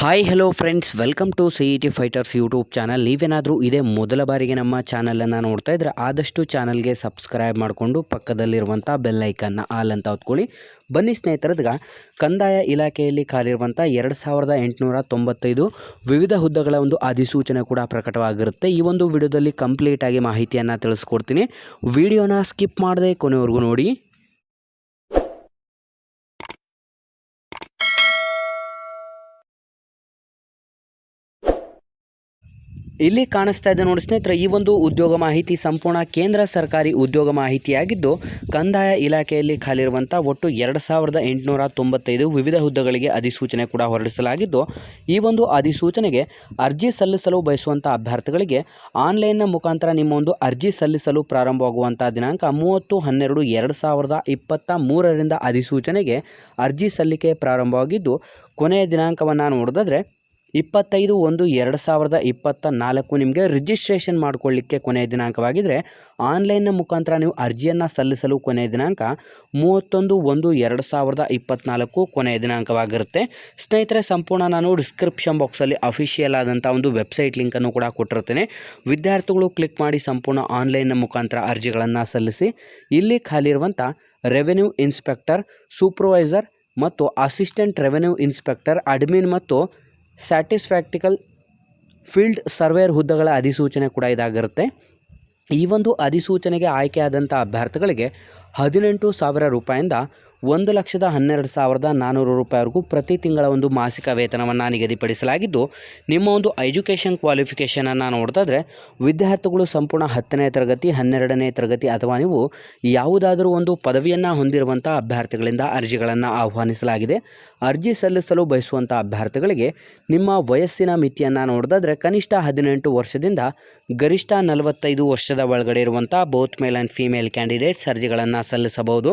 Hi hello friends welcome to C E T fighters YouTube channel ನೀವೇನಾದರೂ ಇದೇ ಮೊದಲ ಬಾರಿಗೆ ನಮ್ಮ ಚಾನಲನ್ನು ನೋಡ್ತಾ ಇದ್ದರೆ ಆದಷ್ಟು ಚಾನಲ್ಗೆ ಸಬ್ಸ್ಕ್ರೈಬ್ ಮಾಡಿಕೊಂಡು ಪಕ್ಕದಲ್ಲಿರುವಂಥ ಬೆಲ್ಲೈಕನ್ನ ಆಲ್ ಅಂತ ಹೊತ್ಕೊಳ್ಳಿ. ಬನ್ನಿ ಸ್ನೇಹಿತರದ್ಗ, ಕಂದಾಯ ಇಲಾಖೆಯಲ್ಲಿ ಖಾಲಿರುವಂಥ ಎರಡು ಸಾವಿರದ ಎಂಟುನೂರ ತೊಂಬತ್ತೈದು ವಿವಿಧ ಹುದ್ದೆಗಳ ಒಂದು ಅಧಿಸೂಚನೆ ಕೂಡ ಪ್ರಕಟವಾಗಿರುತ್ತೆ. ಈ ಒಂದು ವಿಡಿಯೋದಲ್ಲಿ ಕಂಪ್ಲೀಟಾಗಿ ಮಾಹಿತಿಯನ್ನು ತಿಳಿಸ್ಕೊಡ್ತೀನಿ. ವಿಡಿಯೋನ ಸ್ಕಿಪ್ ಮಾಡದೆ ಕೊನೆವರೆಗೂ ನೋಡಿ. ಇಲ್ಲಿ ಕಾಣಿಸ್ತಾ ಇದೆ ನೋಡಿ ಸ್ನೇಹಿತರೆ, ಈ ಒಂದು ಉದ್ಯೋಗ ಮಾಹಿತಿ ಸಂಪೂರ್ಣ ಕೇಂದ್ರ ಸರ್ಕಾರಿ ಉದ್ಯೋಗ ಮಾಹಿತಿಯಾಗಿದ್ದು, ಕಂದಾಯ ಇಲಾಖೆಯಲ್ಲಿ ಖಾಲಿರುವಂಥ ಒಟ್ಟು ಎರಡು ಸಾವಿರದ ಎಂಟುನೂರ ತೊಂಬತ್ತೈದು ವಿವಿಧ ಹುದ್ದೆಗಳಿಗೆ ಅಧಿಸೂಚನೆ ಕೂಡ ಹೊರಡಿಸಲಾಗಿದ್ದು, ಈ ಒಂದು ಅಧಿಸೂಚನೆಗೆ ಅರ್ಜಿ ಸಲ್ಲಿಸಲು ಬಯಸುವಂಥ ಅಭ್ಯರ್ಥಿಗಳಿಗೆ ಆನ್ಲೈನ್ನ ಮುಖಾಂತರ ನಿಮ್ಮ ಒಂದು ಅರ್ಜಿ ಸಲ್ಲಿಸಲು ಪ್ರಾರಂಭವಾಗುವಂಥ ದಿನಾಂಕ ಮೂವತ್ತು, ಹನ್ನೆರಡು, ಎರಡು ಸಾವಿರದ ಇಪ್ಪತ್ತ ಮೂರರಿಂದ ಅಧಿಸೂಚನೆಗೆ ಅರ್ಜಿ ಸಲ್ಲಿಕೆ ಪ್ರಾರಂಭವಾಗಿದ್ದು, ಕೊನೆಯ ದಿನಾಂಕವನ್ನು ನೋಡೋದಾದರೆ ಇಪ್ಪತ್ತೈದು ಒಂದು ಎರಡು ಸಾವಿರದ ಇಪ್ಪತ್ತ ನಾಲ್ಕು ನಿಮಗೆ ರಿಜಿಸ್ಟ್ರೇಷನ್ ಮಾಡಿಕೊಳ್ಳಿಕ್ಕೆ ಕೊನೆಯ ದಿನಾಂಕವಾಗಿದ್ದರೆ ಆನ್ಲೈನ್ನ ಮುಖಾಂತರ ನೀವು ಅರ್ಜಿಯನ್ನು ಸಲ್ಲಿಸಲು ಕೊನೆಯ ದಿನಾಂಕ ಮೂವತ್ತೊಂದು ಒಂದು ಎರಡು ಸಾವಿರದ ಇಪ್ಪತ್ತ್ನಾಲ್ಕು ಕೊನೆಯ ದಿನಾಂಕವಾಗಿರುತ್ತೆ. ಸ್ನೇಹಿತರೆ, ಸಂಪೂರ್ಣ ನಾನು ಡಿಸ್ಕ್ರಿಪ್ಷನ್ ಬಾಕ್ಸಲ್ಲಿ ಅಫಿಷಿಯಲ್ ಆದಂಥ ಒಂದು ವೆಬ್ಸೈಟ್ ಲಿಂಕನ್ನು ಕೂಡ ಕೊಟ್ಟಿರ್ತೇನೆ ವಿದ್ಯಾರ್ಥಿಗಳು ಕ್ಲಿಕ್ ಮಾಡಿ ಸಂಪೂರ್ಣ ಆನ್ಲೈನ್ನ ಮುಖಾಂತರ ಅರ್ಜಿಗಳನ್ನು ಸಲ್ಲಿಸಿ, ಇಲ್ಲಿ ಖಾಲಿ ಇರುವಂಥ ರೆವೆನ್ಯೂ ಇನ್ಸ್ಪೆಕ್ಟರ್ ಸೂಪರ್ವೈಸರ್ ಮತ್ತು ಅಸಿಸ್ಟೆಂಟ್ ರೆವೆನ್ಯೂ ಇನ್ಸ್ಪೆಕ್ಟರ್ ಅಡ್ಮಿನ್ ಮತ್ತು ಸ್ಯಾಟಿಸ್ಫ್ಯಾಕ್ಟಿಕಲ್ ಫೀಲ್ಡ್ ಸರ್ವೇಯರ್ ಹುದ್ದೆಗಳ ಅಧಿಸೂಚನೆ ಕೂಡ ಇದಾಗಿರುತ್ತೆ. ಈ ಒಂದು ಅಧಿಸೂಚನೆಗೆ ಆಯ್ಕೆಯಾದಂಥ ಅಭ್ಯರ್ಥಿಗಳಿಗೆ ಹದಿನೆಂಟು ಸಾವಿರ ರೂಪಾಯಿಂದ ಒಂದು ಲಕ್ಷದ ಹನ್ನೆರಡು ಸಾವಿರದ ನಾನ್ನೂರು ರೂಪಾಯಿವರೆಗೂ ಪ್ರತಿ ತಿಂಗಳ ಒಂದು ಮಾಸಿಕ ವೇತನವನ್ನು ನಿಗದಿಪಡಿಸಲಾಗಿದ್ದು, ನಿಮ್ಮ ಒಂದು ಎಜುಕೇಷನ್ ಕ್ವಾಲಿಫಿಕೇಷನನ್ನು ನೋಡ್ತಾದ್ರೆ ವಿದ್ಯಾರ್ಥಿಗಳು ಸಂಪೂರ್ಣ ಹತ್ತನೇ ತರಗತಿ, ಹನ್ನೆರಡನೇ ತರಗತಿ ಅಥವಾ ನೀವು ಯಾವುದಾದರೂ ಒಂದು ಪದವಿಯನ್ನು ಹೊಂದಿರುವಂಥ ಅಭ್ಯರ್ಥಿಗಳಿಂದ ಅರ್ಜಿಗಳನ್ನು ಆಹ್ವಾನಿಸಲಾಗಿದೆ. ಅರ್ಜಿ ಸಲ್ಲಿಸಲು ಬಯಸುವಂಥ ಅಭ್ಯರ್ಥಿಗಳಿಗೆ ನಿಮ್ಮ ವಯಸ್ಸಿನ ಮಿತಿಯನ್ನು ನೋಡಿದ್ರೆ ಕನಿಷ್ಠ ಹದಿನೆಂಟು ವರ್ಷದಿಂದ ಗರಿಷ್ಠ ನಲವತ್ತೈದು ವರ್ಷದ ಒಳಗಡೆ ಇರುವಂಥ both male and female candidates ಅರ್ಜಿಗಳನ್ನು ಸಲ್ಲಿಸಬಹುದು.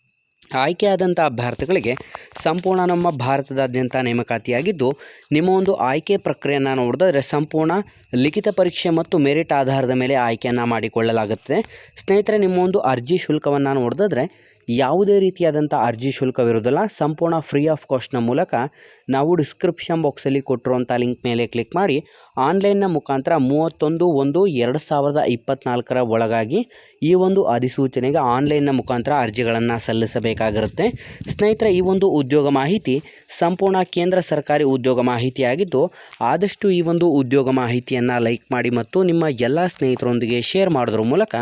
ಆಯ್ಕೆಯಾದಂಥ ಅಭ್ಯರ್ಥಿಗಳಿಗೆ ಸಂಪೂರ್ಣ ನಮ್ಮ ಭಾರತದಾದ್ಯಂತ ನೇಮಕಾತಿಯಾಗಿದ್ದು, ನಿಮ್ಮ ಒಂದು ಆಯ್ಕೆ ಪ್ರಕ್ರಿಯೆಯನ್ನು ನೋಡಿದ್ರೆ ಸಂಪೂರ್ಣ ಲಿಖಿತ ಪರೀಕ್ಷೆ ಮತ್ತು ಮೆರಿಟ್ ಆಧಾರದ ಮೇಲೆ ಆಯ್ಕೆಯನ್ನು ಮಾಡಿಕೊಳ್ಳಲಾಗುತ್ತದೆ. ಸ್ನೇಹಿತರೆ, ನಿಮ್ಮ ಒಂದು ಅರ್ಜಿ ಶುಲ್ಕವನ್ನು ನೋಡಿದ್ರೆ ಯಾವುದೇ ರೀತಿಯಾದಂಥ ಅರ್ಜಿ ಶುಲ್ಕವಿರುವುದಿಲ್ಲ. ಸಂಪೂರ್ಣ ಫ್ರೀ ಆಫ್ ಕಾಸ್ಟ್ನ ಮೂಲಕ ನಾವು ಡಿಸ್ಕ್ರಿಪ್ಷನ್ ಬಾಕ್ಸಲ್ಲಿ ಕೊಟ್ಟಿರುವಂಥ ಲಿಂಕ್ ಮೇಲೆ ಕ್ಲಿಕ್ ಮಾಡಿ ಆನ್ಲೈನ್ನ ಮುಖಾಂತರ ಮೂವತ್ತೊಂದು ಒಂದು ಎರಡು ಸಾವಿರದ ಇಪ್ಪತ್ತ್ನಾಲ್ಕರ ಒಳಗಾಗಿ ಈ ಒಂದು ಅಧಿಸೂಚನೆಗೆ ಆನ್ಲೈನ್ನ ಮುಖಾಂತರ ಅರ್ಜಿಗಳನ್ನು ಸಲ್ಲಿಸಬೇಕಾಗಿರುತ್ತೆ. ಸ್ನೇಹಿತರೆ, ಈ ಒಂದು ಉದ್ಯೋಗ ಮಾಹಿತಿ ಸಂಪೂರ್ಣ ಕೇಂದ್ರ ಸರ್ಕಾರಿ ಉದ್ಯೋಗ ಮಾಹಿತಿಯಾಗಿದ್ದು, ಆದಷ್ಟು ಈ ಒಂದು ಉದ್ಯೋಗ ಮಾಹಿತಿಯನ್ನು ಲೈಕ್ ಮಾಡಿ ಮತ್ತು ನಿಮ್ಮ ಎಲ್ಲ ಸ್ನೇಹಿತರೊಂದಿಗೆ ಶೇರ್ ಮಾಡೋದ್ರ ಮೂಲಕ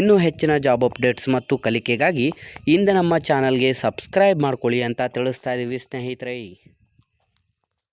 ಇನ್ನೂ ಹೆಚ್ಚಿನ ಜಾಬ್ ಅಪ್ಡೇಟ್ಸ್ ಮತ್ತು ಕಲಿಕೆಗಾಗಿ ಇಂದ ನಮ್ಮ ಚಾನಲ್ಗೆ ಸಬ್ಸ್ಕ್ರೈಬ್ ಮಾಡ್ಕೊಳ್ಳಿ ಅಂತ ತಿಳಿಸ್ತಾ ಇದ್ದೀವಿ ಸ್ನೇಹಿತರೆ.